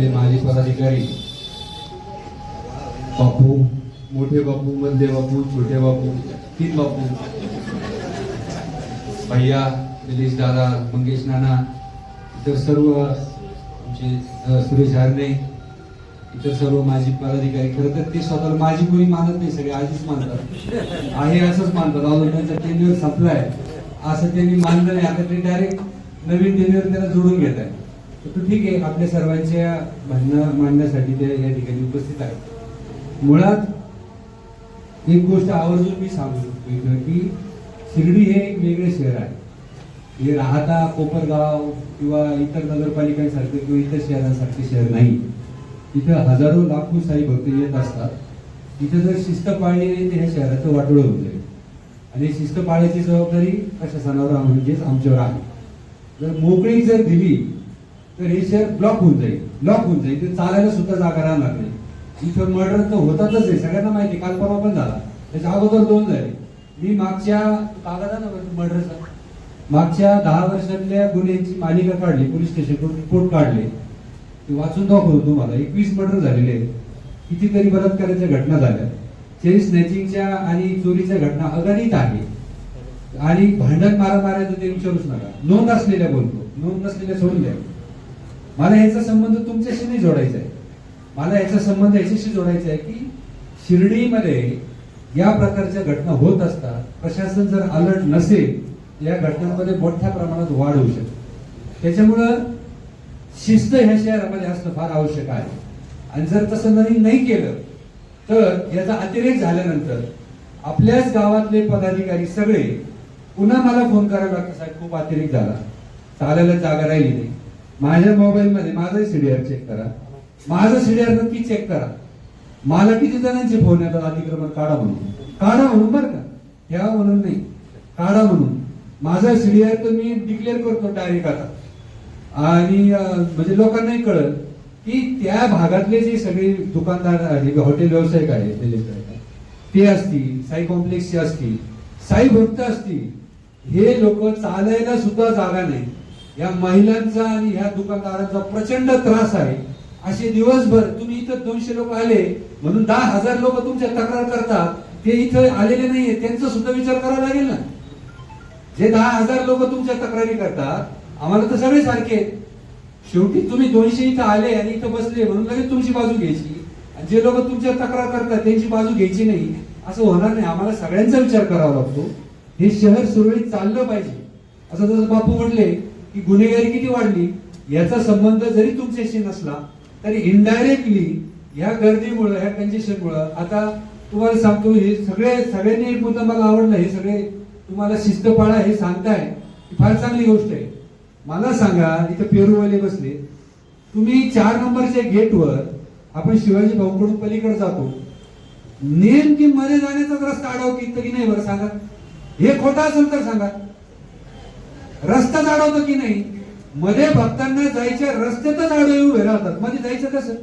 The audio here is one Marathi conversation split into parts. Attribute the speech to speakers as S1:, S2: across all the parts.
S1: आपले माजी पदाधिकारी. बापू. मोठे बापू मधले बापू छोटे बापू तीन बापू. भैया निलेश दादा मंगेश नाना इतर सर्व आमचे सुरेश हरणे इतर सर्व माजी पदाधिकारी. खरं तर ते स्वतःला माझी कोणी मानत नाही सगळे आधीच मानतात. आहे असंच मानतात. अजून त्यांचा टेन्युअर संपलाय. असं त्यांनी मानलं नाही. आता ते डायरेक्ट नवीन टेन्युअर त्याला जोडून घेत आहे तर ठीक आहे आपल्या सर्वांच्या म्हणणं मांडण्यासाठी ते या ठिकाणी उपस्थित आहेत. मुळात एक गोष्ट आवर्जून मी सांगू शकतो इथं की शिर्डी हे एक वेगळे शहर आहे. हे राहता कोपरगाव किंवा इतर नगरपालिकांसारखे किंवा इतर शहरांसारखे शहर नाही. इथं हजारो लाखो साई भक्त येत असतात. इथं जर शिस्त पाळली नाही तर ह्या शहराचं वाटोळं होऊन जाईल. आणि शिस्त पाळण्याची जबाबदारी प्रशासनावर म्हणजेच आमच्यावर आहे. जर मोकळी जर दिली तर हे शहर ब्लॉक होऊन जाईल. ब्लॉक होऊन जाईल. ते चालायला सुद्धा जागा राहणार नाही. इथं मर्डर तर होतातच आहे. सगळ्यांना माहिती आहे. काल परवा पण झाला. त्याच्या अगोदर दोन झाले. मी मागच्या कागदा ना मर्डरचा मागच्या दहा वर्षातल्या गुन्ह्यांची मालिका काढली. पोलीस स्टेशनकडून रिपोर्ट काढले. ते वाचून दाखवतो तुम्हाला. एकवीस मर्डर झालेले आहेत. कितीतरी बलात्काराच्या घटना झाल्या. चेन स्नॅचिंगच्या आणि चोरीच्या घटना अगणित आहे आणि भांडण मारा मारायचं ते विचारूच नका. नोंद असलेल्या बोलतो. नोंद नसलेल्या सोडून द्या. मला याचा संबंध तुमच्याशी नाही जोडायचा आहे. मला याचा संबंध याच्याशी जोडायचा आहे की शिर्डीमध्ये या प्रकारच्या घटना होत असतात. प्रशासन जर अलर्ट नसेल या घटनांमध्ये मोठ्या प्रमाणात वाढ होऊ शकते. त्याच्यामुळं शिस्त ह्या शहरामध्ये असणं फार आवश्यक आहे. आणि जर तसं नाही नाही केलं तर याचा अतिरेक झाल्यानंतर आपल्याच गावातले पदाधिकारी सगळे पुन्हा मला फोन करायला लागतात साहेब खूप अतिरेक झाला. चालायला जागा राहिली नाही. माझ्या मोबाईलमध्ये माझाही सीडीआर चेक करा. माझं सीडीआर नक्की चेक करा. मला किती जणांचे फोन येतात अतिक्रमण काढा म्हणून? काढा म्हणून बरं का? ठेवा म्हणून नाही. काढा म्हणून. माझा सीडीआर तर मी डिक्लेअर करतो डायरेक्ट आता. आणि म्हणजे लोकांनाही कळत की त्या भागातले जे सगळे दुकानदार हॉटेल व्यावसायिक आहेत ते ते असतील साई कॉम्प्लेक्सचे असतील साई भक्त असतील हे लोक चालायला सुद्धा जागा नाही. या महिलांचा आणि ह्या दुकानदारांचा प्रचंड त्रास आहे. असे दिवसभर तुम्ही इथं दोनशे लोक आले म्हणून दहा हजार लोक तुमच्या तक्रार करतात. ते इथं आलेले नाहीये त्यांचा सुद्धा विचार करावा लागेल ना. जे दहा हजार लोक तुमच्या तक्रारी करतात आम्हाला तर सगळे सारखे आहेत. शेवटी तुम्ही दोनशे इथं आले आणि इथं बसले म्हणून लगेच तुमची बाजू घ्यायची. आणि जे लोक तुमच्या तक्रार करतात त्यांची बाजू घ्यायची नाही. असं होणार नाही. आम्हाला सगळ्यांचा विचार करावा लागतो. हे शहर सुरळीत चाललं पाहिजे. असं जसं बापू म्हटले की गुन्हेगारी किती वाढली याचा संबंध जरी तुमच्याशी नसला तरी इनडायरेक्टली ह्या गर्दीमुळं ह्या कंजेशनमुळं आता तुम्हाला सांगतो हे सगळे सगळ्यांनी एक मुद्दा मला आवडला हे सगळे तुम्हाला शिस्त पाळा हे सांगताय ही फार चांगली गोष्ट आहे. मला सांगा इथं पेरूवाले बसले तुम्ही चार नंबरच्या गेटवर आपण शिवाजी भाऊकडून पलीकडे जातो. नेमकी मध्ये जाण्याचाच रस्ता अडवतो की नाही बरं सांगा. हे खोटा असेल तर सांगा. रस्ताच जाडवतो की नाही? मध्ये भक्तांना जायच्या रस्त्यातच आडवे उभे राहतात. मध्ये जायचं कसं?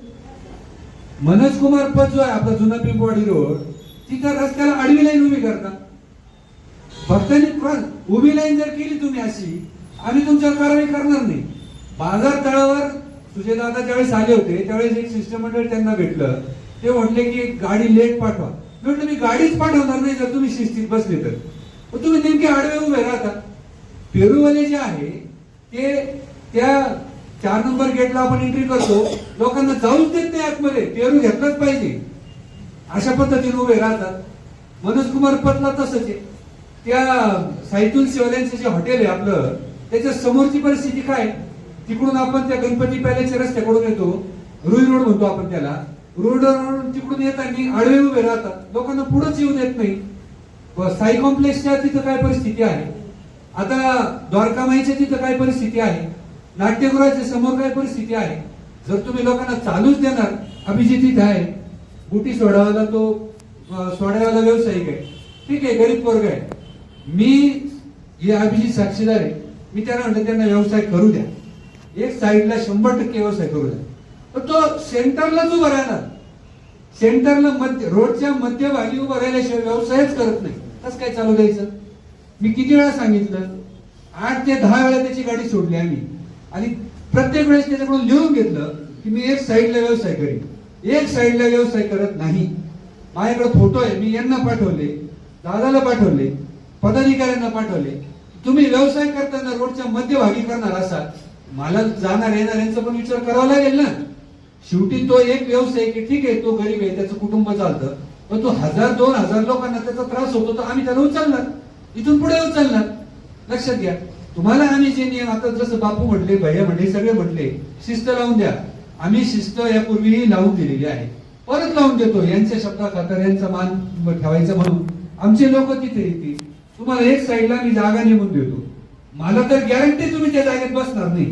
S1: मनोज कुमार पद जो आहे आपला जुना पिंपवाडी रोड तिथं रस्त्याला आडवी लाईन उभी करतात. भक्तांनी क्रॉस उभी लाईन जर केली तुम्ही अशी आम्ही तुमच्यावर कारवाई करणार नाही. बाजार तळावर तुझे दादा ज्यावेळेस आले होते त्यावेळेस एक शिष्टमंडळ त्यांना भेटलं. ते म्हटले की एक गाडी लेट पाठवा. म्हटलं मी गाडीच पाठवणार नाही जर तुम्ही शिस्तीत बसले तर. तुम्ही नेमके आडवे उभे राहता. पेरूवाले जे आहे ते त्या चार नंबर गेटला आपण एंट्री करतो. लोकांना जाऊच देत नाही आतमध्ये. पेरू घेतलाच पाहिजे. अशा पद्धतीने उभे राहतात. मनोज कुमार पतला तसंच आहे. त्या साहित्युल शिवाल्यांचं जे हॉटेल आहे आपलं त्याच्या समोरची परिस्थिती काय? तिकडून आपण त्या गणपती पॅलेसच्या रस्त्याकडून येतो. रुई रोड म्हणतो आपण त्याला. रोड तिकडून येताना आडवे उभे राहतात. लोकांना पुढेच येऊ देत नाही. साई कॉम्प्लेक्सच्या तिथं काय परिस्थिती आहे? आता द्वारकामाईच्या तिथं काय परिस्थिती आहे? नाट्यगृहाच्या समोर काय परिस्थिती आहे? जर तुम्ही लोकांना चालूच देणार अभिजित इथे आहे. बुटी सोडावाला तो सोडावाला व्यावसायिक आहे. ठीक आहे गरीब वर्ग आहे. मी हे अभिजित साक्षीदार आहे. मी त्यांना म्हणतो त्यांना व्यवसाय करू द्या. एक साईडला शंभर टक्के व्यवसाय करू द्या. पण तो सेंटरलाच उभा राहणार. सेंटरला मध्य रोडच्या मध्यभागी उभा राहिल्याशिवाय व्यवसायच करत नाही. कसं काय चालू द्यायचं? मी किती वेळा सांगितलं? आठ ते दहा वेळा त्याची गाडी सोडली आम्ही. आणि प्रत्येक वेळेस त्याच्याकडून लिहून घेतलं की मी एक साईडला व्यवसाय करीन. एक साईडला व्यवसाय करत नाही. माझ्याकडे फोटो आहे मी यांना पाठवले दादाला पाठवले पदाधिकाऱ्यांना पाठवले. तुम्ही व्यवसाय करताना रोडच्या मध्यभागी करणार असाल. मला जाणार येणार यांचा पण विचार करावा लागेल ना. शेवटी तो एक व्यवसाय की ठीक आहे तो गरीब आहे त्याचं कुटुंब चालतं. पण तो हजार दोन हजार लोकांना त्याचा त्रास होतो तर आम्ही त्याला उचलणार. इथून पुढे उचलणार. लक्षात घ्या. तुम्हाला आम्ही जे नियम आता जसं बापू म्हटले भैया म्हटले सगळे म्हटले शिस्त लावून द्या. आम्ही शिस्त यापूर्वीही लावून दिलेली आहे. परत लावून देतो. यांच्या शब्दा खातर यांचा मान ठेवायचा म्हणून. आमचे लोक तिथे येतील. तुम्हाला एक साईडला मी जागा नेमून देतो. मला तर गॅरंटी तुम्ही त्या जागेत बसणार नाही.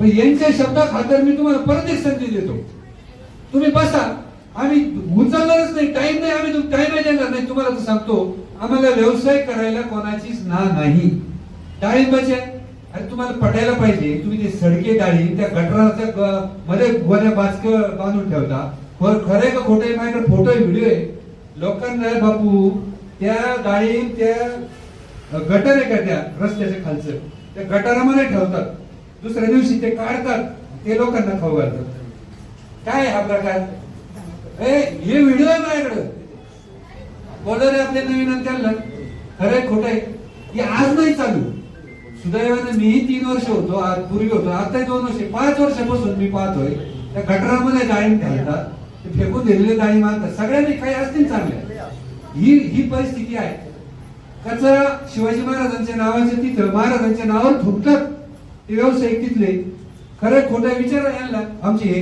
S1: पण यांच्या शब्दा खातर मी तुम्हाला परत एक संधी देतो. तुम्ही बसा. आम्ही उचलणारच नाही. टाइम नाही. आम्ही टाइम देणार. नाही तुम्हाला तर सांगतो आम्हाला व्यवसाय करायला कोणाचीच ना नाही. डाळिंबाचे अरे तुम्हाला पटायला पाहिजे. तुम्ही ते सडके डाळी त्या गटराच्या मध्ये गोऱ्या बाचक बांधून ठेवता. खर- खरंय का खोटं आहे? माझ्याकडे फोटो आहे व्हिडिओ आहे. लोकांना बापू त्या डाळी त्या गटर आहे का त्या रस्त्याच्या खालचं? त्या गटारामध्ये ठेवतात. दुसऱ्या दिवशी ते काढतात. ते लोकांना खाऊ घालतात. काय हा प्रकार? ए हे व्हिडिओ आहे माझ्याकडं. कॉलर आहे आपले नवीन आणलं खरंय खोटंय आहे हे आज नाही चालू. सुदैवाने मीही तीन वर्ष होतो आज पूर्वी होतो आता दोन वर्ष पाच वर्षापासून मी पाहतोय त्या गटरामध्ये डाळिंब घालतात ते फेकून दिलेले डाळिंब आणतात सगळ्यांनी काही असतील चांगल्या. ही ही परिस्थिती आहे. कचरा शिवाजी महाराजांच्या नावाचे तिथं महाराजांच्या नावावर थुंकतात ते व्यावसायिक तिथले. खरं खोटं विचारा आणला आमचे हे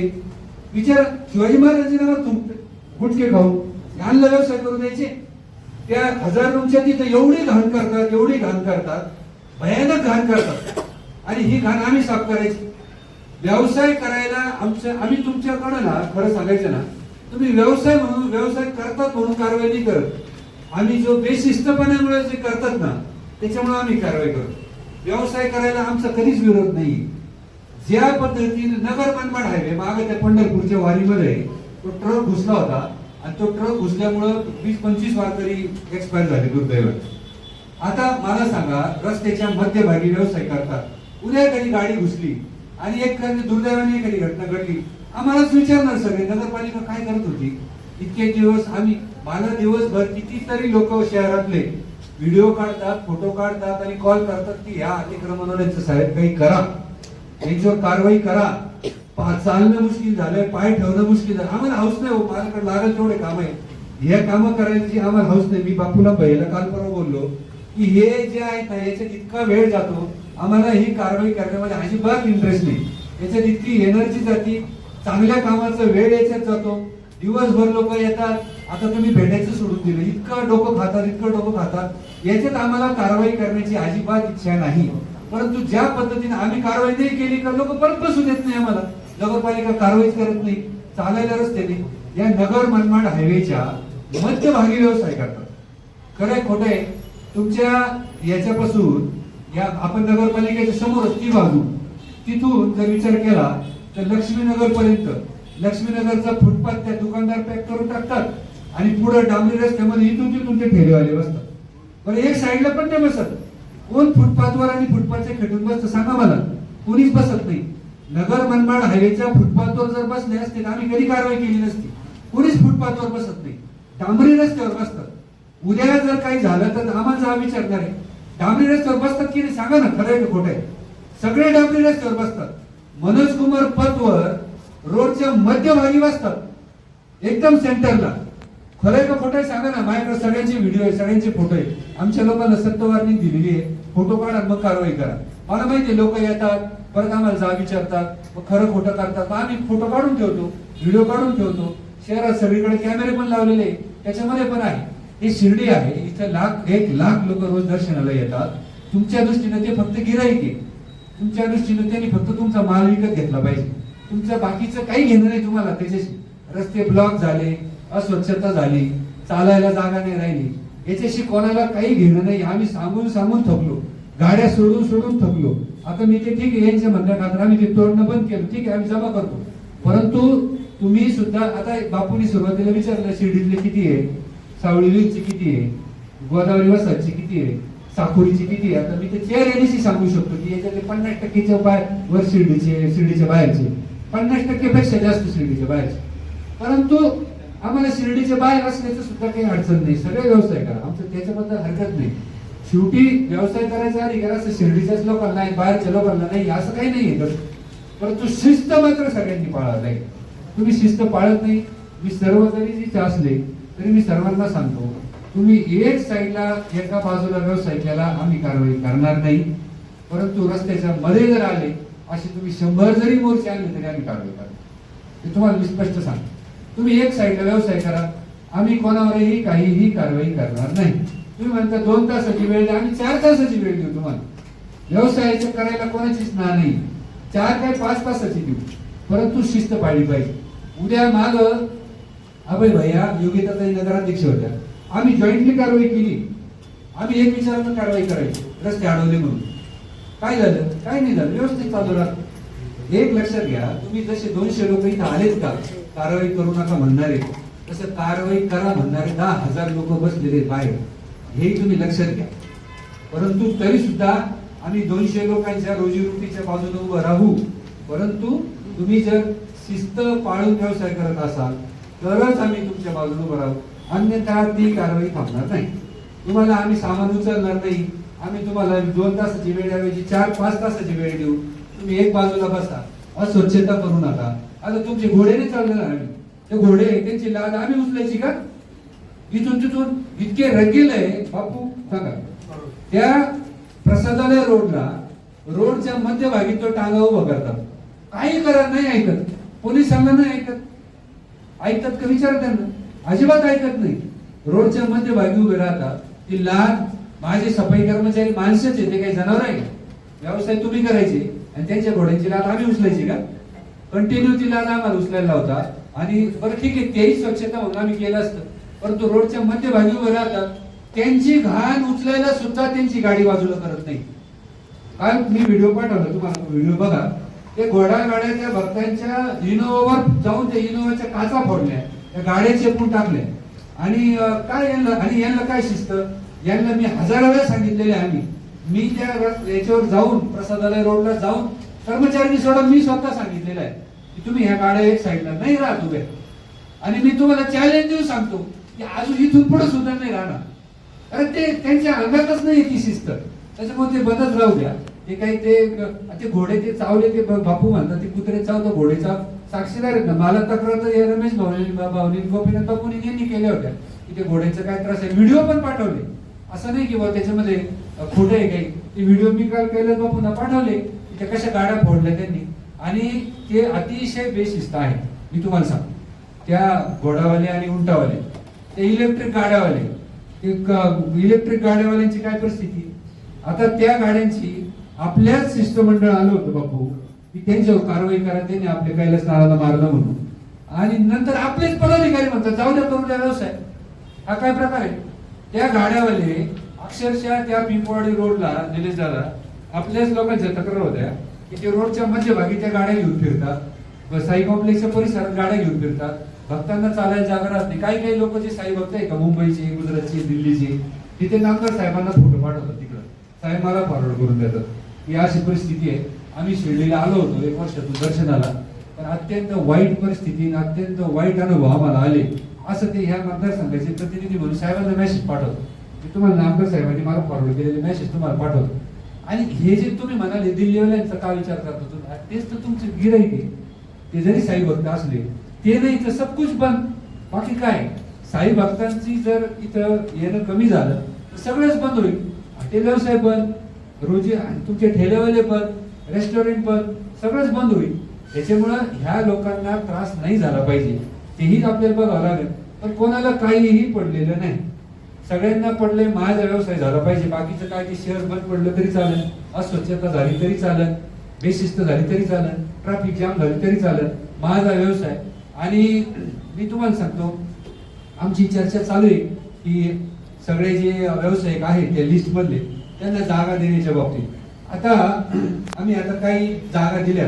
S1: विचार शिवाजी महाराजांच्या नावावर थुंकते गुटके खाऊन. आणलं व्यवसाय करून द्यायचे. त्या हजार रूमच्या तिथं एवढी घाण करतात एवढी घाण करतात भयानक घाण करतात. आणि ही घाण आम्ही साफ करायची. व्यवसाय करायला आमच्या आम्ही तुमच्याकडं ना खरं सांगायचं ना तुम्ही व्यवसाय म्हणून व्यवसाय करतात म्हणून कारवाई नाही करत. आम्ही जो बेशिस्तपणामुळे जे करतात ना त्याच्यामुळे आम्ही कारवाई करतो. व्यवसाय करायला आमचा कधीच विरोध नाही. ज्या पद्धतीने नगर मनमाड हायवे मागे त्या पंढरपूरच्या वारीमध्ये तो ट्रक घुसला होता आणि तो ट्रक घुसल्यामुळं वीस पंचवीस वारकरी एक्सपायर झाले दुर्दैवाने. आता मला सांगा रस्त्याच्या मध्यभागी व्यवसाय करतात. उद्या एखादी गाडी घुसली आणि एक दुर्दैवाने एखादी घटना घडली आम्हालाच विचारणार सगळे. नगरपालिका काय करत होती? इतके दिवस आम्ही मला दिवसभर कितीतरी लोक शहरातले व्हिडिओ काढतात फोटो काढतात आणि कॉल करतात की ह्या अतिक्रमणाचं साहेब काही करा. यांच्यावर कारवाई करा. चालणं मुश्किल झालंय पाय ठेवणं मुश्किल झालं आम्हाला हाऊस नाही हो माझ्याकडे लागत तेवढे काम आहे हे काम करायची आम्हाला हाऊस नाही. मी बापूला पहिला काल परवा बोललो की हे जे आहेत ना याच्यात इतका वेळ जातो आम्हाला ही कारवाई करण्यामध्ये अजिबात इंटरेस्ट नाही. याच्यात इतकी एनर्जी जाती चांगल्या कामाचा वेळ याच्यात जातो. दिवसभर लोक येतात. आता तुम्ही भेटायचं सोडून दिलं. इतकं डोकं खातात इतकं डोकं खातात. याच्यात आम्हाला कारवाई करण्याची अजिबात इच्छा नाही. परंतु ज्या पद्धतीने आम्ही कारवाई नाही केली का लोक परत बसून येत नाही आम्हाला. नगरपालिका कारवाईच करत नाही चालायला रस्ते नाही. या नगर मनमाड हायवेच्या मध्यभागी व्यवसाय करतात. खरंय खोटे आहे. तुमच्या याच्यापासून या आपण नगरपालिकेच्या समोरच ती बाजू तिथून जर विचार केला तर लक्ष्मीनगर पर्यंत लक्ष्मीनगरचा फुटपाथ त्या दुकानदार पॅक करून टाकतात आणि पुढे डांबरी रस्त्यामध्ये इथून तिथून ते ठेलेवाले बसतात. बरं एक साईडला पण ते बसत. कोण फुटपाथवर आणि फुटपाथच्या खेटून बसतं सांगा मला. कोणीच बसत नाही. नगर मनमाड हायवेच्या फुटपाथवर जर बसले असते तर आम्ही कधी कारवाई केली नसती. कोणीच फुटपाथवर बसत नाही. डांबरी रस्त्यावर बसतात. उद्या जर काही झालं तर आम्हाला हा विचारणार आहे. डांबरी रस्त्यावर बसतात की नाही? सांगा ना खरं आहे खोटं आहे? सगळे डांबरी रस्त्यावर बसतात. मनोज कुमार पथवर रोडच्या मध्यभागी बसतात. एकदम सेंटरला. खरं आहे का खोटं आहे? सांगा ना माझ्याकडे सगळ्यांचे व्हिडिओ आहे सगळ्यांचे फोटो आहे. आमच्या लोकांना सत्तवारणी दिलेली आहे. फोटो काढा मग कारवाई करा. मला माहिती लोक येतात परत आम्हाला जा विचारतात मग खरं खोटं करतात. आम्ही फोटो काढून ठेवतो व्हिडिओ काढून ठेवतो. शहरात सगळीकडे कॅमेरे पण लावलेले त्याच्यामध्ये पण आहे. हे शिर्डी आहे. इथं लाख एक लाख लोक रोज दर्शनाला येतात. तुमच्या दृष्टीने ते फक्त गिराईक आहे. तुमच्या दृष्टीने त्यांनी फक्त तुमचा माल विकत घेतला पाहिजे. तुमचं बाकीचं काही घेणं नाही तुम्हाला. त्याच्याशी रस्ते ब्लॉक झाले अस्वच्छता झाली चालायला जागा नाही राहिली. याच्याशी कोणाला काही घेणं नाही. आम्ही सांगून सांगून थकलो. गाड्या सोडून सोडून थकलो. आता मी ते ठीक आहे यांच्या म्हणण्या खातर आम्ही ते तोडणं बंद केलं. ठीक आहे आम्ही जमा करतो. परंतु तुम्ही सुद्धा आता बापूंनी सुरुवातीला विचारलं शिर्डीतले किती आहे? सावळी किती आहे? गोदावरी वसाची किती आहे? साखोरीची किती आहे? आता मी ते चेअर एनएसी सांगू शकतो की याच्यातले पन्नास टक्केच्या बाय वर शिर्डीचे शिर्डीच्या बाहेरचे. पन्नास टक्केपेक्षा जास्त शिर्डीच्या बाहेरचे. परंतु आम्हाला शिर्डीच्या बाहेर असण्याचं सुद्धा काही अडचण नाही. सगळे व्यवसाय करा. आमचं त्याच्याबद्दल हरकत नाही. शेवटी व्यवसाय करायचा आणि असं शिर्डीच्याच लोकांना नाही बाहेरच्या लोकांना नाही असं काही नाही परंतु शिस्त मात्र सगळ्यांनी पाळावं लागेल तुम्ही शिस्त पाळत नाही मी सर्व जरी जिथे असले तरी मी सर्वांना सांगतो तुम्ही एक साईडला एका बाजूला व्यवसाय केला आम्ही कारवाई करणार नाही. परंतु रस्त्याच्या मध्ये जर आले असे तुम्ही शंभर जरी मोर्चे आले तरी आम्ही कारवाई करणार हे तुम्हाला मी स्पष्ट सांगतो. तुम्ही एक साईडला व्यवसाय करा आम्ही कोणावरही काहीही कारवाई करणार नाही. तुम्ही म्हणता दोन तासाची वेळ द्या आम्ही चार तासाची वेळ देऊ तुम्हाला. व्यवसायाचं करायला कोणाचीच ना नाही. चार काय पाच तासाची देऊ. परंतु शिस्त पाळली पाहिजे. उद्या माग अभय भैया योगिताताई नगराध्यक्ष होत्या. आम्ही जॉईंटली कारवाई केली. आम्ही एक विचारानं कारवाई करायची. रस्ते अडवले म्हणून. काय झालं? काय नाही झालं. व्यवस्थित चालू राहत. एक लक्षात घ्या. तुम्ही जसे दोनशे लोक इथं आलेत का? कारवाई करू नका म्हणणारे. तसं कारवाई करा म्हणणारे दहा हजार लोक बसलेले बाहेर. हे तुम्ही लक्षात घ्या. परंतु तरी सुद्धा आम्ही दोनशे लोकांच्या रोजीरोटीच्या बाजूने उभं राहू. परंतु तुम्ही जर शिस्त पाळून व्यवसाय करत असाल तरच आम्ही तुमच्या बाजूने उभं राहू. अन्यथा ती कारवाई थांबणार नाही. तुम्हाला आम्ही सामान उचलणार नाही. आम्ही तुम्हाला दोन तासाची वेळ ऐवजी चार पाच तासाची वेळ देऊ. तुम्ही एक बाजूला बसा. अस्वच्छता करू नका. आता तुमचे घोडे नाही चालणार आम्ही. ते घोडे त्यांची लाद आम्ही उचलायची का? इथून तिथून इतके रगेल आहे. बापू सांगा. त्या प्रसादालय रोडला रोडच्या मध्यभागी तो टांगा उभा करतात. काही करा नाही ऐकत. पोलिसांना नाही ऐकत. ऐकतात का विचार त्यांना. अजिबात ऐकत नाही. रोडच्या मध्यभागी उभे राहतात. ती लहान माझे सफाई कर्मचारी माणसंच आहे. ते काही जनावर आहे का? व्यवसाय तुम्ही करायचे. आणि त्यांच्या घोड्यांची लाल आम्ही उचलायची का? कंटिन्यू ती लाल आम्हाला उचलायला होता आणि बरं ठीक आहे तेही स्वच्छता म्हणून आम्ही केलं असतं. परंतु रोडच्या मध्यभागी उभे राहतात. त्यांची घाण उचलायला सुद्धा त्यांची गाडी बाजूला करत नाही. काल मी व्हिडिओ पाठवला तुम्हाला व्हिडिओ बघा. ते घोडा गाड्या त्या भक्तांच्या इनोव्हावर जाऊन त्या इनोव्हाच्या काचा फोडल्या त्या गाड्या चेपून टाकल्या. आणि काय यांना आणि यांना काय शिस्त? यांना मी हजार वेळा सांगितलेले आहे आम्ही. मी त्या याच्यावर जाऊन प्रसादालय रोडला जाऊन कर्मचारी सोडा मी स्वतः सांगितलेलं आहे की तुम्ही ह्या गाड्या एक साईडला नाही राहत उभ्या आणि मी तुम्हाला चॅलेंज देऊ सांगतो की अजून इथून पुढे सुद्धा नाही राहणार. अरे ते त्यांच्या अंगातच नाही ती शिस्त. त्याच्यामुळे ते बदल राहू द्या. ते काही ते ते घोडे ते चावले ते बापू म्हणतात ते कुत्रे चावतो घोडे चाव साक्षीदार आहेत ना. मला तक्रार तर या रमेश भावनी भावनी गोपीनाथ बापूनी यांनी केल्या होत्या. की ते घोड्याचा काय त्रास आहे. व्हिडिओ पण पाठवले. असं नाही की बाबा त्याच्यामध्ये खोटं आहे काही. ते व्हिडिओ मी काल कैलास बापूंना पाठवले. की त्या कशा गाड्या फोडल्या त्यांनी. आणि ते अतिशय बेशिस्त आहे मी तुम्हाला सांगतो. त्या घोडावाले आणि उंटावाले. ते इलेक्ट्रिक गाड्यावाले. ते इलेक्ट्रिक गाड्यावाल्यांची काय परिस्थिती? आता त्या गाड्यांची आपल्याच शिष्टमंडळ आलं होतं बापू की त्यांच्यावर कारवाई करा त्यांनी आपल्या कैलास नाळाला मारलं म्हणून. आणि नंतर आपलेच पदाधिकारी म्हणतात जाऊ द्या करू द्या व्यवसाय. हा काय प्रकार आहे? त्या गाड्यावाले अक्षरशः त्या पिंपवाडी रोडला निलेश दादा आपल्याच लोकांच्या तक्रार होत्या की ते रोडच्या मध्यभागी त्या गाड्या घेऊन फिरतात. साई कॉम्प्लेक्सच्या परिसरात गाड्या घेऊन फिरतात. भक्तांना चालायला जागा असते काही काही लोक जे साई भक्त आहे का मुंबईचे गुजरातचे दिल्लीचे तिथे नामदार साहेबांना फोटो पाठवतात तिकडं. साहेब मला फॉरवर्ड करून देतात. ही अशी परिस्थिती आहे. आम्ही शिर्डीला आलो होतो एक वर्षातून दर्शनाला. पण अत्यंत वाईट परिस्थिती आणि अत्यंत वाईट अनुभव आम्हाला आले. असं ते ह्या मतदारसंघाचे प्रतिनिधी म्हणून साहेबांना मेसेज पाठवतो मी तुम्हाला नामदार साहेबांनी मला फॉरवर्ड केलेले मेसेज तुम्हाला पाठवतो. आणि हे जे तुम्ही म्हणाले दिल्लीवाल्यांचा का विचार करतो तेच तर तुमचे गिराईक आहे. ते जरी साई भक्त असले ते नाही तर सब कुछ बंद. बाकी काय? साई भक्तांची जर इथं येणं कमी झालं तर सगळंच बंद होईल. हॉटेल व्यवसाय बंद रोजी आणि तुमचे ठेलेवाले बंद रेस्टॉरंट बंद सगळंच बंद होईल. त्याच्यामुळं ह्या लोकांना त्रास नाही झाला पाहिजे. तेही आपल्याला बघावं लागेल. पण कोणाला काहीही पडलेलं नाही. सगळ्यांना पडले माझा व्यवसाय झाला पाहिजे. बाकीचं काय ते शेअर बंद पडलं तरी चालेल. अस्वच्छता झाली तरी चालेल. बेशिस्त झाली तरी चालेल. ट्रॅफिक जाम झाली तरी चालेल. माझा व्यवसाय आणि मी तुम्हाला सांगतो आमची चर्चा चालू आहे की सगळे जे व्यावसायिक आहेत त्या लिस्टमधले त्यांना जागा देण्याच्या बाबतीत. आता आम्ही आता काही जागा दिल्या.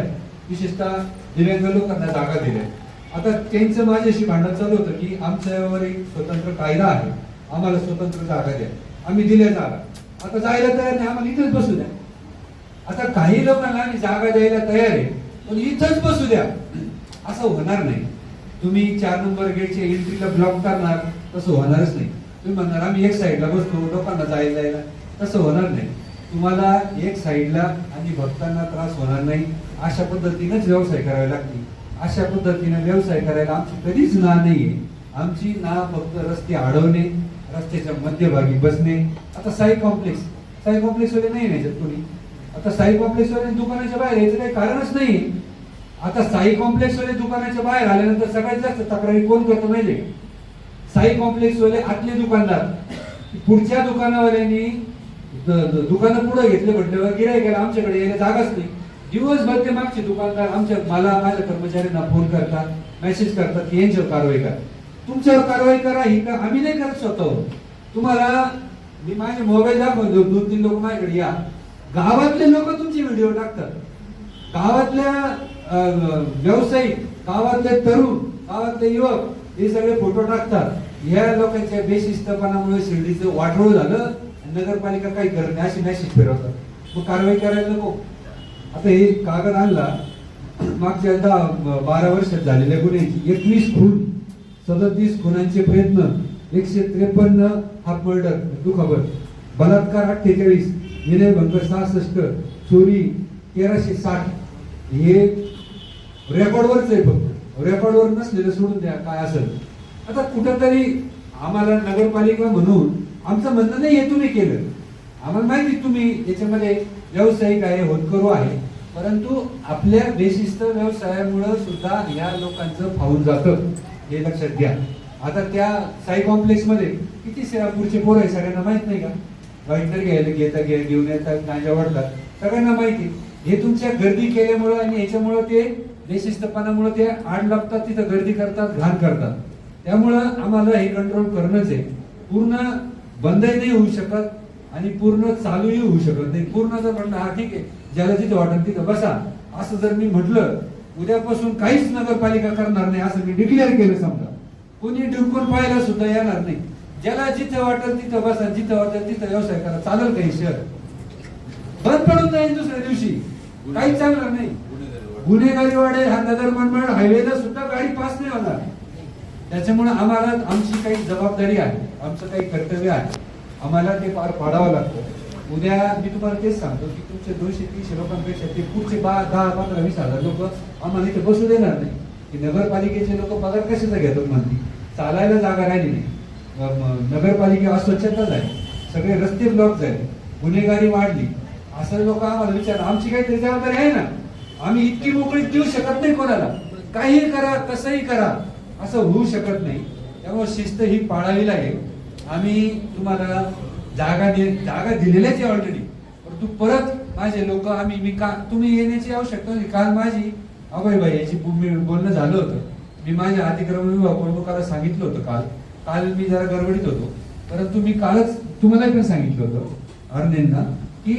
S1: विशेषतः दिव्यांग लोकांना जागा दिल्या. आता त्यांचं माझ्याशी भांडण चालू होतं की आमच्यावर एक स्वतंत्र कायदा आहे. आम्हाला स्वतंत्र जागा द्या. आम्ही दिल्या जागा. आता जायला तयार नाही आम्हाला इथंच बसू द्या. आता काही लोकांना आम्ही जागा द्यायला तयार आहे पण इथंच बसू द्या. असं होणार नाही. तुम्ही चार नंबर गेटच्या एंट्रीला ब्लॉक करणार तसं होणारच नाही. तुम्ही म्हणणार आम्ही एक साईडला बसतो लोकांना जायला जायला तसं होणार नाही. तुम्हाला एक साईडला आणि भक्तांना त्रास होणार नाही. अशा पद्धतीनेच व्यवसाय करावे लागतील. अशा पद्धतीनं व्यवसाय करायला आमची कधीच ना नाही आहे आमची ना फक्त रस्ते अडवणे रस्त्याच्या मध्यभागी बसणे. आता साई कॉम्प्लेक्स साई कॉम्प्लेक्स वाले नाही याच्यात कोणी? आता साई कॉम्प्लेक्स वाले दुकानाच्या बाहेर यायचं काही कारणच नाही आता साई कॉम्प्लेक्स वाले दुकानाच्या बाहेर आल्यानंतर सगळ्यात जास्त तक्रारी कोण करतो माहिती साई कॉम्प्लेक्स वाले आतले दुकानदार. पुढच्या दुकानावाल्यांनी द- दुकानं पुढे घेतले म्हटल्यावर गिरायकाला आमच्याकडे यायला जागाच नाही दिवसभर ते मागचे दुकानदार आमच्या मला माझ्या कर्मचाऱ्यांना फोन करतात मेसेज करतात की यांच्यावर कारवाई करा. तुमच्यावर कारवाई करा ही का आम्ही नाही करत स्वतःवर. तुम्हाला मी माझे मोबाईल दाखवतो दोन तीन लोक माझ्याकडे या. गावातले लोक तुमचे व्हिडिओ टाकतात. गावातल्या व्यावसायिक गावातले तरुण गावातले युवक हे सगळे फोटो टाकतात. या लोकांच्या बेशिस्तपणामुळे शिर्डीचं वाटोळ झालं नगरपालिका काही करत नाही अशी मेसेज फिरवतात. मग कारवाई करायला नको. आता हे कागद आणला मागच्या दहा बारा वर्षात झालेल्या गुन्ह्याची एकवीस खून सदतीस खुनांचे प्रयत्न एकशे त्रेपन्न हाफ मर्डर दुखापत बलात्कार अठ्ठेचाळीस विनयभंग सहासष्ट चोरी तेराशे साठ. हे रेकॉर्डवरच आहे फक्त. रेकॉर्डवर नसलेलं सोडून द्या काय असेल. आता कुठंतरी आम्हाला नगरपालिका म्हणून आमचं म्हणणं नाही हे तुम्ही केलं. आम्हाला माहिती तुम्ही याच्यामध्ये व्यावसायिक आहे होतकरू आहे. परंतु आपल्या बेशिस्त व्यवसायामुळं सुद्धा या लोकांचं फावून जातं हे लक्षात घ्या. आता त्या साई कॉम्प्लेक्समध्ये किती सेवापूरचे पोरं आहे सगळ्यांना माहीत नाही का? व्हाईटनर घ्यायला घेता घ्या घेऊन येतात गांजा वाढतात सगळ्यांना माहिती हे तुमच्या गर्दी केल्यामुळं आणि याच्यामुळं ते बेशिस्तपणामुळं ते आड लागतात तिथं गर्दी करतात घाण करतात. त्यामुळं आम्हाला हे कंट्रोल करणंच आहे. पूर्ण बंदही नाही होऊ शकत आणि पूर्ण चालूही होऊ शकत नाही. पूर्ण जर हा ठीक आहे. ज्याला जिथं वाटेल तिथं बसा. असं जर मी म्हटलं उद्यापासून काहीच नगरपालिका करणार नाही असं मी डिक्लेअर केलं समजा. कोणी ढुकून पाहायला सुद्धा येणार नाही. ज्याला जिथं वाटेल तिथं बसा जिथं वाटेल तिथं व्यवसाय करा. चालेल काही शहर बंद पडून जाईल दुसऱ्या दिवशी. काहीच चालणार नाही. गुन्हेगारी वाढेल हा नगर मनमाड हायवेला सुद्धा गाडी पास नाही होणार. त्याच्यामुळे आम्हाला आमची काही जबाबदारी आहे आमचं काही कर्तव्य आहे. आम्हाला ते पार पाडावं लागतं. उद्या मी तुम्हाला तेच सांगतो की तुमचे दोनशे तीनशे लोकांपेक्षा ते पुढचे बा दहा पंधरा वीस हजार लोक आम्हाला इथे बसू देणार नाही. की नगरपालिकेचे लोक पगार कशाचा घेतात म्हणते? चालायला जागा राहिली नाही. नगरपालिका अस्वच्छता झाली. सगळे रस्ते ब्लॉक झाले. गुन्हेगारी वाढली. असं लोक आम्हाला विचार आमची काहीतरी जबाबदारी आहे ना? आम्ही इतकी मोकळी देऊ शकत नाही कोणाला. काही करा कसंही करा असं होऊ शकत नाही. त्यामुळे शिस्त ही पाळावी लागेल. आम्ही तुम्हाला जागा दे जागा दिलेल्याच आहे ऑलरेडी परंतु परत माझे लोक आम्ही मी का तुम्ही येण्याची आवश्यकता नाही काल माझी अभय भाई याची मी बोलणं झालं होतं. मी माझ्या अतिक्रमण विभाग प्रमुखाला सांगितलं होतं काल. काल मी जरा गडबडीत होतो. परंतु मी कालच तुम्हाला पण सांगितलं होतं अर्नेंना की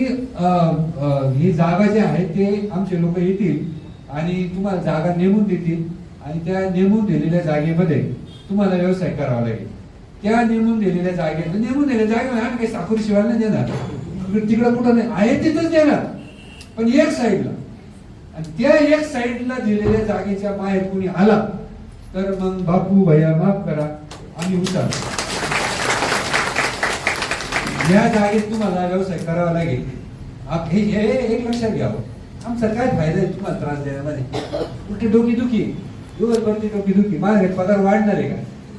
S1: ही जागा जी आहे ते आमचे लोक येतील आणि तुम्हाला जागा नेमून देतील आणि त्या नेमून दिलेल्या जागेमध्ये तुम्हाला व्यवसाय करावा लागेल. त्या नेमून दिलेल्या जागेत नेमून दिलेल्या जागेमध्ये म्हणजे आम्ही काही साखर शिवाय नाही देणार. तिकडं कुठं नाही आहे तिथंच देणार. पण एक साईडला आणि त्या एक साईडला दिलेल्या जागेच्या बाहेर कुणी आला तर मग बापू भैया माफ करा आम्ही उतार या जागेत तुम्हाला व्यवसाय करावा लागेल. आप- हे हे एक लक्षात घ्यावं हो. आमचा काय फायदा आहे तुम्हाला त्रास देण्यामध्ये? कुठे डोकी दुखी. दिवसभरची डोकी दुखी. माझ्या पगार वाढणार आहे का?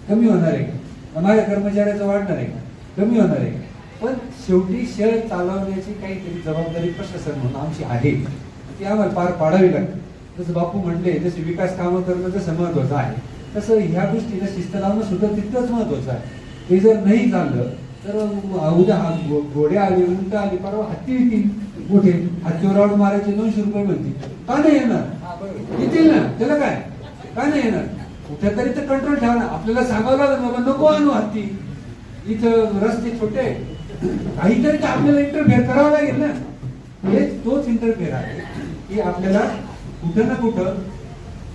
S1: कमी होणार आहे का? माझ्या कर्मचाऱ्याचं वाढणार आहे का? कमी होणार आहे का? पण शेवटी शहर चालवण्याची काहीतरी जबाबदारी प्रशासन म्हणून आमची आहे. ती आम्हाला पार पाडावी लागते. जसं बापू म्हणले जसे विकास कामं करणं जसं महत्वाचं आहे तसं ह्या गोष्टीला शिस्त लावणं सुद्धा तितकंच महत्वाचं आहे. ते जर नाही चाललं तर उद्या हा घोडे आले उंट आले परवा हत्ती येतील. मोठे. हत्तीवर आवड मारायचे दोनशे रुपये म्हणतील. का नाही येणार? येतील ना? त्याला काय? का नाही येणार? कुठेतरी तर कंट्रोल ठेवा ना. आपल्याला सांगावं लागेल बाबा नको आणू हत्ती. इथं रस्ते छोटे. काहीतरी तर आपल्याला इंटरफेअर करावं लागेल ना. हेच तोच इंटरफेअर आहे. की आपल्याला कुठं ना कुठं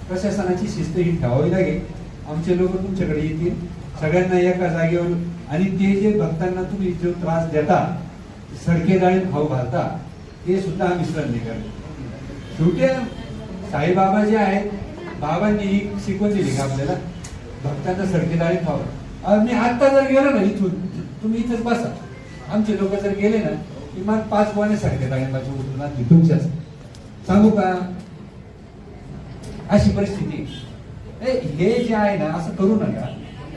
S1: प्रशासनाची शिस्त ही ठेवावी लागेल. आमचे लोक तुमच्याकडे येतील. सगळ्यांना एका जागेवर आणि ते जे भक्तांना तुम्ही जो त्रास देता सडके जाळी भाव घालता ते सुद्धा आम्ही सहन नाही करतो. शेवटी साईबाबा जे आहेत बाबांनी ही शिकवण दिली का आपल्याला? भक्तांना सडके जाळी खावं. मी आता जर गेलो ना इथून तुम्ही इथंच बसा. आमचे लोक जर गेले ना किमान पाच पोहाने सडके डाळी माझी उठून तुमच्याच. सांगू का? अशी परिस्थिती आहे. हे जे आहे ना असं करू नका.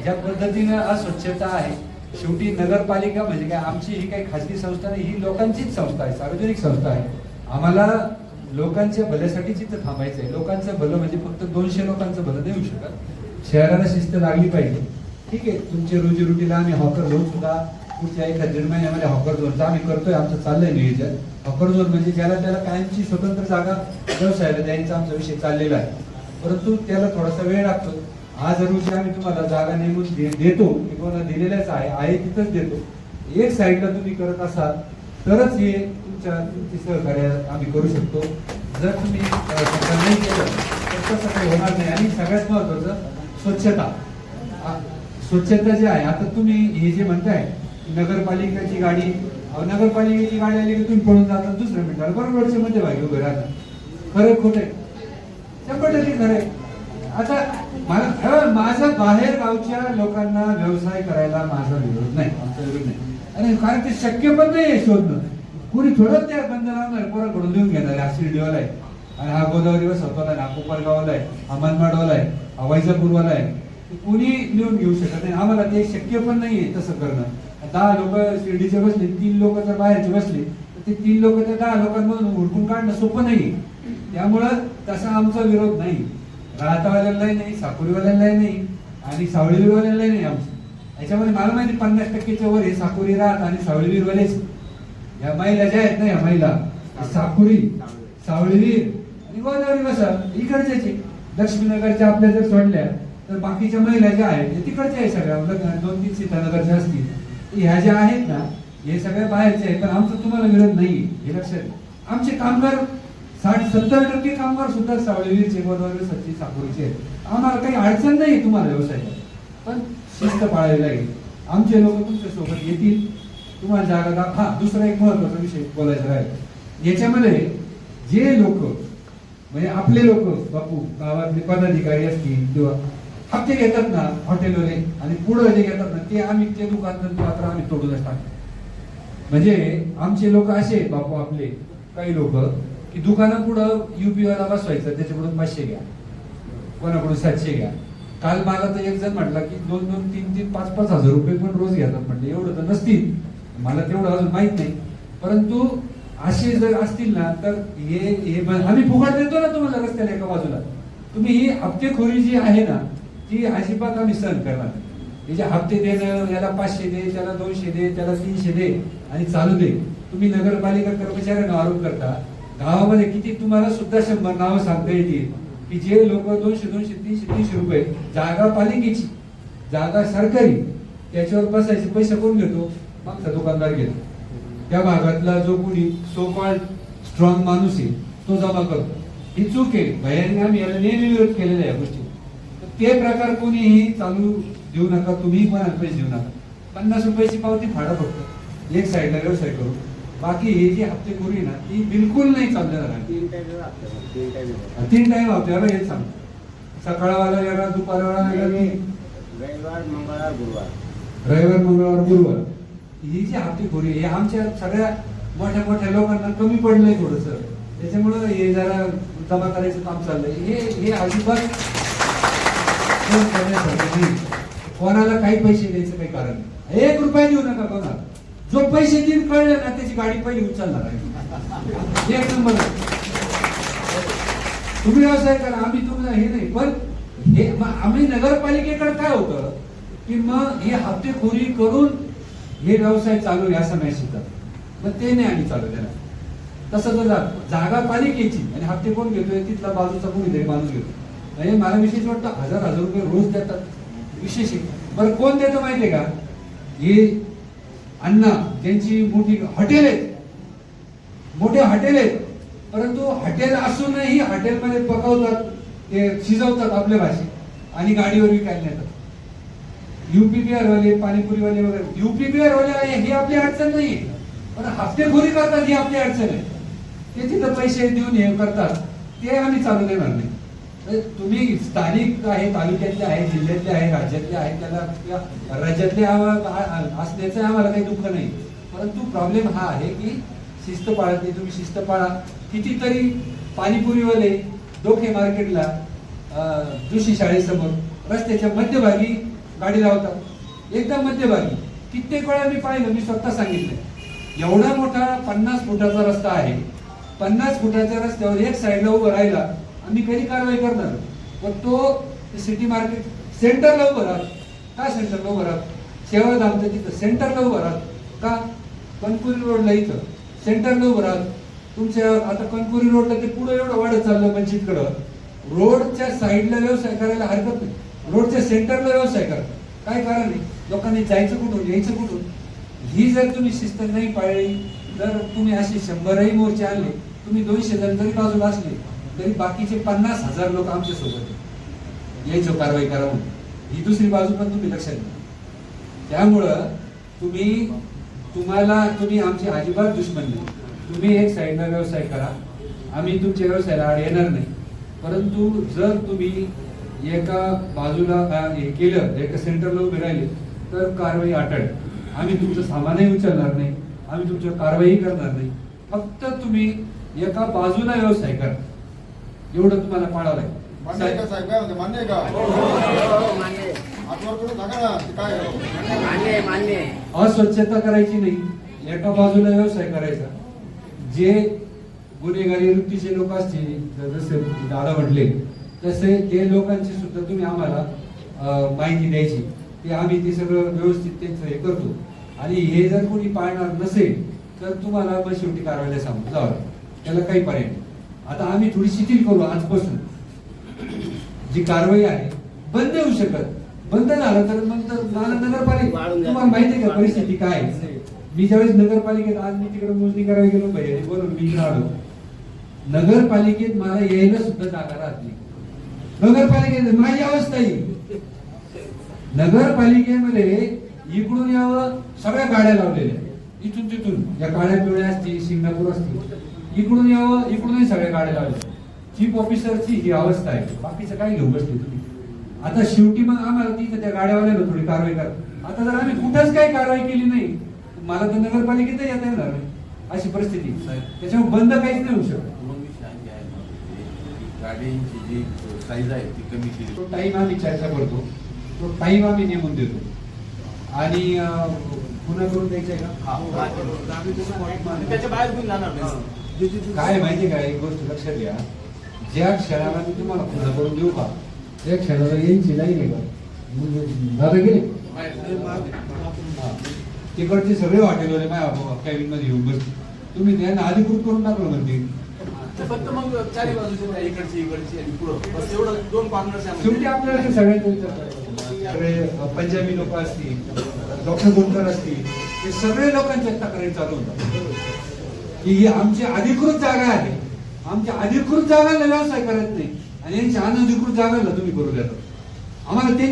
S1: ज्या पद्धतीनं अस्वच्छता आहे शेवटी नगरपालिका म्हणजे काय? आमची ही काही खाजगी संस्था नाही ही लोकांचीच संस्था आहे सार्वजनिक संस्था आहे. आम्हाला लोकांच्या भल्यासाठी तिथं थांबायचं आहे लोकांचं भलं म्हणजे फक्त दोनशे लोकांचं भलं देऊ शकत. शहराला शिस्त लागली पाहिजे. ठीक आहे तुमची रोजीरोटीला आम्ही हॉकर झोन सुद्धा पुढच्या एका दीड महिन्यामध्ये हॉकर झोनचा आम्ही करतोय आमचं चाललंय नियोजन. हॉकर झोन म्हणजे ज्याला त्याला कायमची स्वतंत्र जागा व्यवसायाला द्यायचा आमचा विषय चाललेला आहे. परंतु त्याला थोडासा वेळ लागतो. आज रोजी आम्ही तुम्हाला जागा नेमून दे- देतो. किंवा दिलेल्याच आहे आहे तिथंच देतो. एक साईडला तुम्ही करत असाल तरच हे तुमच्या तुमची सहकार्य आम्ही करू शकतो. जर तुम्ही नाही केलं तर तसं काही होणार नाही. आणि सगळ्यात महत्वाचं स्वच्छता. स्वच्छता जी आहे आता तुम्ही हे जे म्हणताय नगरपालिकेची गाडी नगरपालिकेची गाडी आली की तुम्ही पळून जाता दुसऱ्या मिनिटाला बरोबर मध्ये भागी उभे राहता. खरं खोटे शंभर टक्के खरं आहे. आता मला अ, माझा बाहेर गावच्या लोकांना व्यवसाय करायला माझा विरोध नाही आमचा विरोध नाही. आणि कारण ते शक्य पण नाही आहे शोधणं. कुणी थोडं त्या बंद लावणार घडून लिहून घेणार आहे. हा शिर्डीवाला आहे. आणि हा गोदावरीवर स्वतःला आहे हा कोपरगावला आहे हा मनमाडवाला आहे हा वैजापूरवाला आहे कुणी लिहून घेऊ शकत नाही. आम्हाला ते शक्य पण नाहीये तसं करणं. दहा लोक शिर्डीचे बसले तीन लोक जर बाहेरचे बसले तर ते तीन लोक त्या दहा लोकांमधून हुडकून काढणं सोपं नाही त्यामुळं तसा आमचा विरोध नाही. राहतावाल्यांनाही नाही साकुरीवाल्यांनाही नाही आणि सावळीवीरवाल्यांनाही नाही आमचं. याच्यामध्ये मला माहिती पन्नास टक्केच्या वर हे साकुरी राहत आणि सावळीवीरवालेच. या महिला ज्या आहेत ना या महिला या साकुरी सावळीवीर आणि गोदावरी बसा इकडच्याची लक्ष्मीनगरच्या आपल्या जर सोडल्या तर बाकीच्या महिला ज्या आहेत तिकडच्या आहे सगळ्या. दोन तीन सीतानगरच्या असतील ह्या ज्या आहेत ना हे सगळ्या बाहेरचे आहेत पण आमचा तुम्हाला विरोध नाही हे लक्षात आमचे कामगार साठ सत्तर टक्के कामगार सुद्धा सावळीवीरचे गोदावरी सच्ची साकुरीचे आहेत. आम्हाला काही अडचण नाही तुम्हाला व्यवसायात. पण शिस्त पाळावी लागेल. आमचे लोक तुमच्यासोबत येतील. तुम्हाला जागा दाख हा दुसरा एक महत्त्वाचा विषय बोलायचा आहे याच्यामध्ये जे लोक म्हणजे आपले लोक बापू गावातले पदाधिकारी असतील किंवा हप्ते घेतात ना हॉटेलवाले आणि पुढं जे घेतात ना ते आम्ही ते दुकान मात्र आम्ही तोडूनच टाकतो. म्हणजे आमचे लोक असे आहेत बापू आपले काही लोक. की दुकाना पुढं युपी वाला बसवायचं त्याच्याकडून पाचशे घ्या. कोणाकडून सातशे घ्या. काल मला तर एक जण म्हटला की दोन दोन तीन तीन पाच पाच हजार रुपये पण रोज घेतात म्हटलं. एवढं तर नसतील. मला तेवढं अजून माहीत नाही. परंतु असे जर असतील ना तर हे हे आम्ही फुकट देतो ना तुम्हाला रस्त्याला एका बाजूला. तुम्ही ही हप्तेखोरी जी आहे ना ती अजिबात आम्ही सहन करणार नाही. हे जे हप्ते देणं याला पाचशे दे त्याला दोनशे दे त्याला तीनशे दे आणि चालू दे. तुम्ही नगरपालिका कर्मचाऱ्यांना आरोप करता गावामध्ये किती तुम्हाला सुद्धा शंभर नावं सांगता येतील. की जे लोक दोनशे दोनशे तीनशे तीनशे रुपये जागा पालिकेची जागा सरकारी त्याच्यावर बसायचे पैसे कोण घेतो? मागचा दुकानदार घेतो. त्या भागातला जो कोणी सोपाळ स्ट्रॉंग माणूस आहे तो जमा करतो. ही चूक आहे. भयांनी आम्ही याला नेहमी विरोध केलेला आहे या गोष्टी ते प्रकार कोणीही चालू देऊ नका तुम्ही पण पैसे देऊ नका. पन्नास रुपयाची पावती फाडा फक्त. एक साईडला व्यवसाय करू. बाकी हे जी हप्ते करू ना ती बिलकुल नाही चालणार. आहे.
S2: तीन टाइम आपल्याला तीन टाइम
S1: आपल्याला हेच सांग सकाळवाला वेगळा दुपारवाला वेगळा ती
S2: रविवार मंगळवार गुरुवार.
S1: रविवार मंगळवार गुरुवार. ही जी हप्तेखोरी हे आमच्या सगळ्या मोठ्या मोठ्या लोकांना कमी पडलंय थोडस. त्याच्यामुळं हे जरा जमा करायचं काम चाललंय. हे हे अजिबात कोणाला काही पैसे द्यायचं काही कारण नाही. एक रुपया देऊ नका कोणाला. जो पैसे देईल कळलं ना त्याची गाडी पहिली उचलणार पाहिजे एक नंबर. तुम्ही व्यवसाय करा आम्ही तुम्हाला हे नाही पण हे मग आम्ही नगरपालिकेकडे काय होतं की मग हे हप्तेखोरी करून हे व्यवसाय चालू आहे असं नाही शिकत. मग ते नाही आम्ही चालू त्याला तसं जर जागा पालिकेची आणि हप्ते कोण घेतोय तिथला बाजूचा कोणीतरी माणूस घेतो म्हणजे मला विशेष वाटतं हजार हजार रुपये रोज देतात. विशेष बरं कोण देतं माहितीये का? हे अण्णा त्यांची मोठी हॉटेल आहेत. मोठे हॉटेल आहेत. परंतु हॉटेल असूनही हॉटेलमध्ये पकवतात ते शिजवतात आपल्या भाषेत आणि गाडीवर विकायला नेतात. युपी बिहारवाले पाणीपुरीवाले वगैरे. युपी बिहारवाले आहे ही आपली अडचण नाही पण हप्तेखोरी करतात ही आपली अडचण आहे. ते तिथं पैसे देऊन हे करतात. ते आम्ही चालू देणार नाही. तुम्ही स्थानिक आहे तालुक्यातले आहे जिल्ह्यातले आहे राज्यातले आहे त्याला राज्यातले आम्हा- असण्याचं आम्हाला काही दुःख नाही. परंतु प्रॉब्लेम हा आहे की शिस्त पाळत नाही. तुम्ही शिस्त पाळा कितीतरी पाणीपुरीवाले डोके मार्केटला दुसरी जोशी शाळेसमोर रस्त्याच्या मध्यभागी गाडी लावतात. एकदम मध्यभागी. कित्येक वेळा मी पाहिलं मी स्वतः सांगितलं. एवढा मोठा पन्नास फुटाचा रस्ता आहे. पन्नास फुटाच्या रस्त्यावर एक साईडला उभं राहिला आम्ही कधी कारवाई करणार. पण तो सिटी मार्केट सेंटरला उभं राहत. का सेंटरला उभं राहत? शेवाधामचं तिथं सेंटरला उभं राहत. का? कणकुरी रोडला इथं. सेंटरला उभं राहत. तुमच्या आता कणकुरी रोडला ते पुढे एवढं वाढत चाललं मस्जिदकडं रोडच्या साईडला व्यवसाय करायला हरकत नाही. रोडच्या सेंटरला व्यवसाय करा. काय कारण नाही लोकांनी जायचं कुठून यायचं कुठून? ही जर तुम्ही शिस्त नाही पाळली तर तुम्ही असे शंभरही मोर्चे आणले. तुम्ही दोनशे जण जरी बाजूला असले तरी बाकीचे पन्नास हजार लोक आमच्यासोबत यायचं कारवाई करावं ही दुसरी बाजू पण तुम्ही लक्षात घ्या. त्यामुळं तुम्ही तुम्हाला तुम्ही आमची अजिबात दुश्मन नाही. तुम्ही एक साईडनं व्यवसाय करा. आम्ही तुमच्या व्यवसायाला आड येणार नाही. परंतु जर तुम्ही एका बाजूला हे केलं एका सेंटरला उभे राहिले तर कारवाई आटळ आम्ही तुमचं सामानही उचलणार नाही. आम्ही तुमच्या कारवाई करणार नाही. फक्त तुम्ही एका बाजूला व्यवसाय करा. एवढं तुम्हाला पाळावं लागेल
S3: मान्य आहे का साहेब? काय म्हणते? मान्य आहे का?
S2: हो,
S3: करून सांगा ना ते काय आहे?
S2: आहे
S1: अस्वच्छता करायची नाही एका बाजूला व्यवसाय करायचा. जे गुन्हेगारी वृत्तीचे लोक असतील जसे दादा म्हटले तसे ते लोकांची सुद्धा तुम्ही आम्हाला अं, माहिती द्यायची. ते आम्ही ते सगळं व्यवस्थित त्यांचं हे करतो. आणि हे जर कोणी पाळणार नसेल तर तुम्हाला मग शेवटी कारवाईला सांगू जावं त्याला काही पर्याय नाही. आता आम्ही थोडी शिथिल करू आजपासून. जी कारवाई आहे बंद होऊ शकत. बंद झालं तर मग तर नगरपालिका. तुम्हाला माहिती आहे का परिस्थिती काय? मी ज्यावेळेस नगरपालिकेत आज मी तिकडे मोजणी करायला गेलो पाहिजे बोलून मी आलो. नगरपालिकेत मला यायला सुद्धा जागा राहत नगरपालिकेत माझी अवस्था ही. नगरपालिकेमध्ये इकडून यावं सगळ्या गाड्या लावलेल्या इथून तिथून. या काळ्या पिवळ्या असतील सिंगापूर असतील. इकडून यावं इकडूनही सगळ्या गाड्या लावल्या चीफ ऑफिसरची ही अवस्था आहे. बाकीचं काय घेऊन बसले तुम्ही. आता शेवटी मग आम्हाला तिथं त्या गाड्यावाल्याला थोडी कारवाई करा. आता जर आम्ही कुठंच काही कारवाई केली नाही मला तर नगरपालिकेत येता येणार नाही. अशी परिस्थिती त्याच्यामुळे बंद काहीच नाही होऊ शकत.
S4: आहे. की गाड्यांची जी साईज आहे ती कमी केली.
S1: तो टाइम आम्ही चर्चा करतो. तो टाइम आम्ही नेमून देतो. आणि पुन्हा करून द्यायचंय का?
S4: त्याच्या बाहेर घेऊन जाणार नाही.
S1: काय माहिती का एक गोष्ट लक्षात घ्या. ज्या क्षणाला मी तुम्हाला पुन्हा करून देऊ का? त्या क्षणाला यांची लाईन आहे का? दादा गेले. तिकडचे सगळे हॉटेलवाले माझ्या कॅबिनमध्ये येऊन बसते तुम्ही त्यांना अधिकृत करून टाकलं म्हणते.
S4: ते फक्त मग चारी बाजूचे इकडची इकडची आणि पुढं. बस एवढं दोन
S1: शेवटी आपल्याला ते सगळ्यांचा विचार करायचा. सगळे पंजाबी लोक असतील डॉक्टर गोंडकर असतील हे सगळे लोकांच्या तक्रारी चालू होतात. की ही आमची अधिकृत जागा आहे. आमच्या अधिकृत जागाला व्यवसाय करत नाही. आणि यांच्या अनधिकृत जागाला तुम्ही करू देतात आम्हाला ते